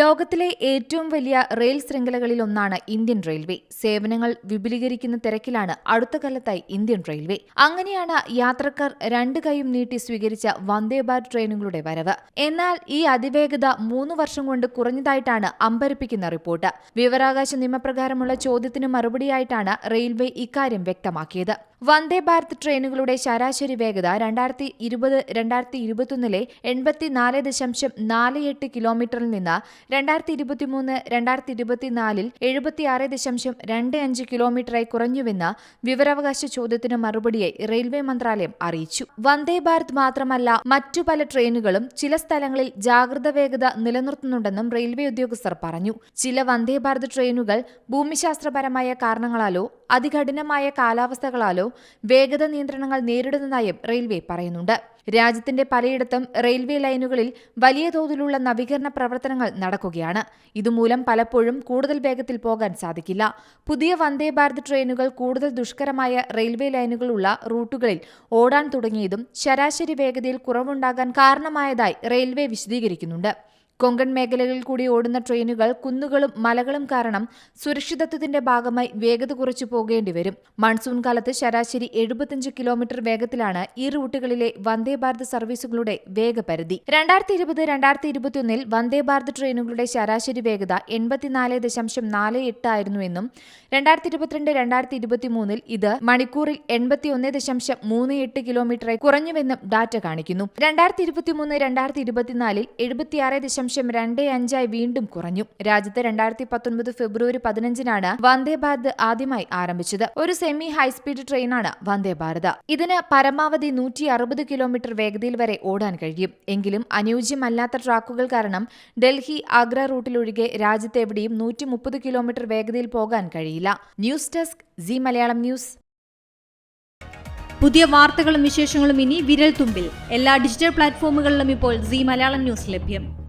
ലോകത്തിലെ ഏറ്റവും വലിയ റെയിൽ ശൃംഖലകളിലൊന്നാണ് ഇന്ത്യൻ റെയിൽവേ. സേവനങ്ങൾ വിപുലീകരിക്കുന്ന തിരക്കിലാണ് അടുത്ത കാലത്തായി ഇന്ത്യൻ റെയിൽവേ. അങ്ങനെയാണ് യാത്രക്കാർ രണ്ട് കൈയും നീട്ടി സ്വീകരിച്ച വന്ദേ ഭാരത് ട്രെയിനുകളുടെ വരവ്. എന്നാൽ ഈ അതിവേഗത മൂന്ന് വർഷം കൊണ്ട് കുറഞ്ഞതായിട്ടാണ് അമ്പരപ്പിക്കുന്ന റിപ്പോർട്ട്. വിവരാകാശ നിയമപ്രകാരമുള്ള ചോദ്യത്തിന് മറുപടിയായിട്ടാണ് റെയിൽവേ ഇക്കാര്യം വ്യക്തമാക്കിയത്. വന്ദേ ഭാരത് ട്രെയിനുകളുടെ ശരാശരി വേഗത രണ്ടായിരത്തി ഇരുപത് രണ്ടായിരത്തി ഇരുപത്തൊന്നിലെ എൺപത്തിനാല് ദശാംശം നാല് എട്ട് കിലോമീറ്ററിൽ നിന്ന് രണ്ടായിരത്തി ഇരുപത്തിമൂന്ന് രണ്ടായിരത്തി ഇരുപത്തിനാലിൽ എഴുപത്തിയാറ് ദശാംശം രണ്ട് അഞ്ച് കിലോമീറ്ററായി കുറഞ്ഞുവെന്ന് വിവരാവകാശ ചോദ്യത്തിന് മറുപടിയായി റെയിൽവേ മന്ത്രാലയം അറിയിച്ചു. വന്ദേ ഭാരത് മാത്രമല്ല മറ്റു പല ട്രെയിനുകളും ചില സ്ഥലങ്ങളിൽ ജാഗ്രത വേഗത നിലനിർത്തുന്നുണ്ടെന്നും റെയിൽവേ ഉദ്യോഗസ്ഥർ പറഞ്ഞു. ചില വന്ദേ ഭാരത് ട്രെയിനുകൾ ഭൂമിശാസ്ത്രപരമായ കാരണങ്ങളാലോ അതികഠിനമായ കാലാവസ്ഥകളാലോ വേഗത നിയന്ത്രണങ്ങൾ നേരിടുന്നതായും റെയിൽവേ പറയുന്നുണ്ട്. രാജ്യത്തിന്റെ പലയിടത്തും റെയിൽവേ ലൈനുകളിൽ വലിയ തോതിലുള്ള നവീകരണ പ്രവർത്തനങ്ങൾ നടക്കുകയാണ്. ഇതുമൂലം പലപ്പോഴും കൂടുതൽ വേഗത്തിൽ പോകാൻ സാധിക്കില്ല. പുതിയ വന്ദേ ഭാരത് ട്രെയിനുകൾ കൂടുതൽ ദുഷ്കരമായ റെയിൽവേ ലൈനുകളുള്ള റൂട്ടുകളിൽ ഓടാൻ തുടങ്ങിയതും ശരാശരി വേഗതയിൽ കുറവുണ്ടാകാൻ കാരണമായതായി റെയിൽവേ വിശദീകരിക്കുന്നുണ്ട്. കൊങ്കൺ മേഖലകളിൽ കൂടി ഓടുന്ന ട്രെയിനുകൾ കുന്നുകളും മലകളും കാരണം സുരക്ഷിതത്വത്തിന്റെ ഭാഗമായി വേഗത കുറച്ചു പോകേണ്ടി വരും. മൺസൂൺ കാലത്ത് ശരാശരി എഴുപത്തിയഞ്ച് കിലോമീറ്റർ വേഗത്തിലാണ് ഈ റൂട്ടുകളിലെ വന്ദേ ഭാരത് സർവീസുകളുടെ വേഗപരിധി. രണ്ടായിരത്തി ഇരുപത് രണ്ടായിരത്തി ഇരുപത്തിയൊന്നിൽ വന്ദേ ഭാരത് ട്രെയിനുകളുടെ ശരാശരി വേഗത എൺപത്തിനാല് ദശാംശം നാല് എട്ട് ആയിരുന്നുവെന്നും രണ്ടായിരത്തി ഇരുപത്തിരണ്ട് രണ്ടായിരത്തി ഇരുപത്തിമൂന്നിൽ ഇത് മണിക്കൂറിൽ എൺപത്തിയൊന്ന് ദശാംശം മൂന്ന് എട്ട് കിലോമീറ്ററായി കുറഞ്ഞുവെന്നും ഡാറ്റ കാണിക്കുന്നു. രണ്ടായിരത്തി ഇരുപത്തിമൂന്ന് രണ്ടായിരത്തി ഇരുപത്തിനാലിൽ എഴുപത്തിയാറ് ദശാംശം രണ്ട് അഞ്ചായി വീണ്ടും കുറഞ്ഞു. രാജ്യത്ത് രണ്ടായിരത്തി പത്തൊൻപത് ഫെബ്രുവരി പതിനഞ്ചിനാണ് വന്ദേ ഭാരത് ആദ്യമായി ആരംഭിച്ചത്. ഒരു സെമി ഹൈസ്പീഡ് ട്രെയിനാണ് വന്ദേ ഭാരത്. ഇതിന് പരമാവധി നൂറ്റി അറുപത് കിലോമീറ്റർ വേഗതയിൽ വരെ ഓടാൻ കഴിയും. എങ്കിലും അനുയോജ്യമല്ലാത്ത ട്രാക്കുകൾ കാരണം ഡൽഹി ആഗ്ര റൂട്ടിലൊഴികെ രാജ്യത്തെവിടെയും നൂറ്റി മുപ്പത് കിലോമീറ്റർ വേഗതയിൽ പോകാൻ കഴിയില്ല. News desk Zee Malayalam news. പുതിയ വാർത്തകളും വിശേഷങ്ങളും ഇനി വിരൽ തുമ്പിൽ എല്ലാ ഡിജിറ്റൽ പ്ലാറ്റ്ഫോമുകളിലും ഇപ്പോൾ സി മലയാളം ന്യൂസ് ലഭ്യം.